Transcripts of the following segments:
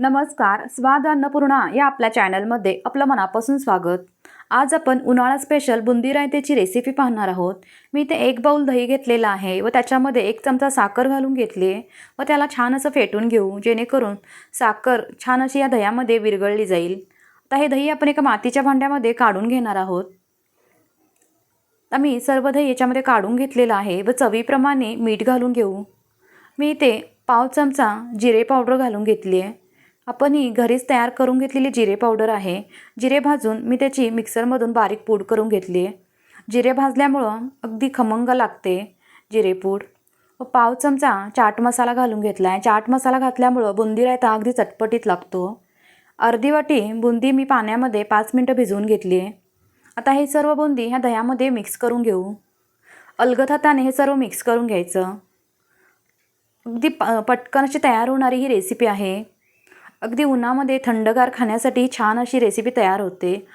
नमस्कार स्वाद अन्नपूर्णा या आपल्या चॅनलमध्ये आपलं मनापासून स्वागत. आज आपण उन्हाळा स्पेशल बुंदी रायतेची रेसिपी पाहणार आहोत. मी ते एक बाऊल दही घेतलेलं आहे व त्याच्यामध्ये एक चमचा साखर घालून घेतली आहे. व त्याला छान असं फेटून घेऊ जेणेकरून साखर छान अशी या दह्यामध्ये विरघळली जाईल. आता हे दही आपण एका मातीच्या भांड्यामध्ये काढून घेणार आहोत. आम्ही मी सर्व दही याच्यामध्ये काढून घेतलेलं आहे व चवीप्रमाणे मीठ घालून घेऊ. मी इथे पाव चमचा जिरे पावडर घालून घेतली आहे. आपण ही घरीच तयार करून घेतलेली जिरे पावडर आहे. जिरे भाजून मी त्याची मिक्सरमधून बारीक पूड करून घेतली आहे जिरे भाजल्यामुळं अगदी खमंग लागते जिरेपूड व पाव चमचा चाट मसाला घालून घेतला आहे चाट मसाला घातल्यामुळं बुंदी रायता अगदी चटपटीत लागतो. अर्धी वाटी बुंदी मी पाण्यामध्ये पाच मिनटं भिजवून घेतली आहे आता हे सर्व बुंदी ह्या दह्यामध्ये मिक्स करून घेऊ. अलगद हाताने हे सर्व मिक्स करून घ्यायचं. अगदी प पटकन अशी तयार होणारी ही रेसिपी आहे. अगदी उन्हामध्ये थंडगार खाण्यासाठी छान अशी रेसिपी तयार होते.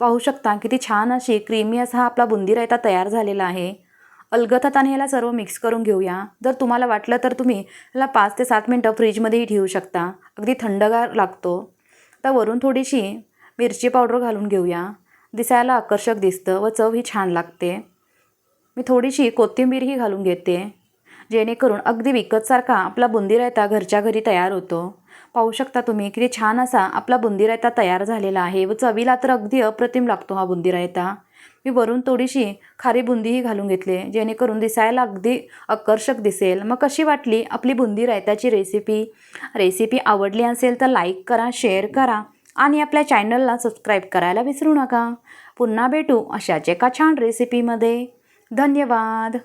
पाहू शकता किती छान अशी क्रीमी असा हा आपला बुंदी रायता तयार झालेला आहे. अलगद हाताने ह्याला सर्व मिक्स करून घेऊया. जर तुम्हाला वाटलं तर तुम्ही ह्याला पाच ते सात मिनटं फ्रीजमध्येही ठेवू शकता. अगदी थंडगार लागतो. तर वरून थोडीशी मिरची पावडर घालून घेऊया. दिसायला आकर्षक दिसतं व चव ही छान लागते. मी थोडीशी कोथिंबीरही घालून घेते. जेणेकरून अगदी विकतसारखा आपला बुंदी रायता घरच्या घरी तयार होतो. पाहू शकता तुम्ही किती छान असा आपला बुंदी रायता तयार झालेला आहे व चवीला तर अगदी अप्रतिम लागतो हा बुंदी रायता मी वरून थोडीशी खारी बुंदीही घालून घेतली जेणेकरून दिसायला अगदी आकर्षक दिसेल. मग कशी वाटली आपली बुंदी रायताची रेसिपी रेसिपी आवडली असेल तर लाईक करा शेअर करा आणि आपल्या चॅनलला सबस्क्राईब करायला विसरू नका. पुन्हा भेटू अशाच एका छान रेसिपीमध्ये धन्यवाद!